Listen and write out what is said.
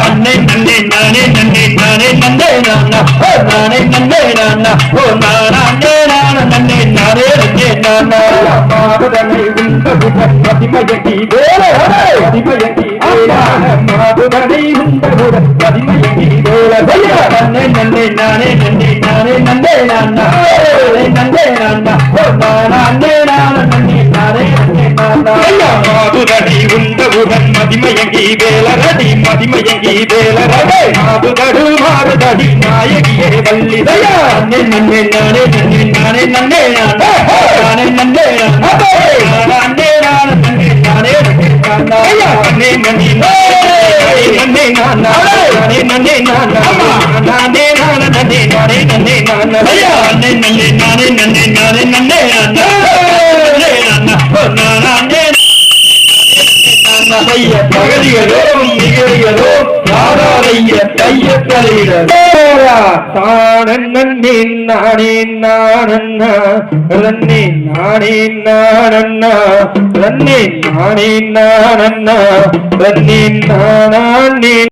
நன்னே நன்னே நானே நன்னே நானே நன்னே நானா. ஓ நானே நன்னே நானா. ஓ நானே நான நன்னே நானே. நன்னே நானா மாதுடனை உண்டவுடன் மதிமயங்கி வேலை மதிமயங்கி வேலை மாதுடனை உண்டவுடன் மதிமயங்கி வேலை நன்னே நன்னே நானே நன்னே நானே நன்னே நானா. நானே நன்னே நானா. ஓ நானே மதிமயங்கி வேலரடி மதிமயங்கி வேலரடே. மாதுதடு மாறுதடி நாயகியே வல்லிதையா நன்னே நன்னே நானே நன்னே நானே நன்னே நானா. நானே நன்னே நானே. நானே நானே நன்னே நானே நன்னே நானா. நன்னே நானே நன்னே நானே. நானே நானே நானே. நானே நானே நன்னே நானே நன்னே நானா நானே நன்னே நானே நானே ஐய பகலிகளோ நிகழ்களோ யாராலைய கைய தலையிட தானே நானே நானண்ணா ரன்னே நானே நானண்ணா ரன்னே நானே நானண்ணா ரன்னே நானே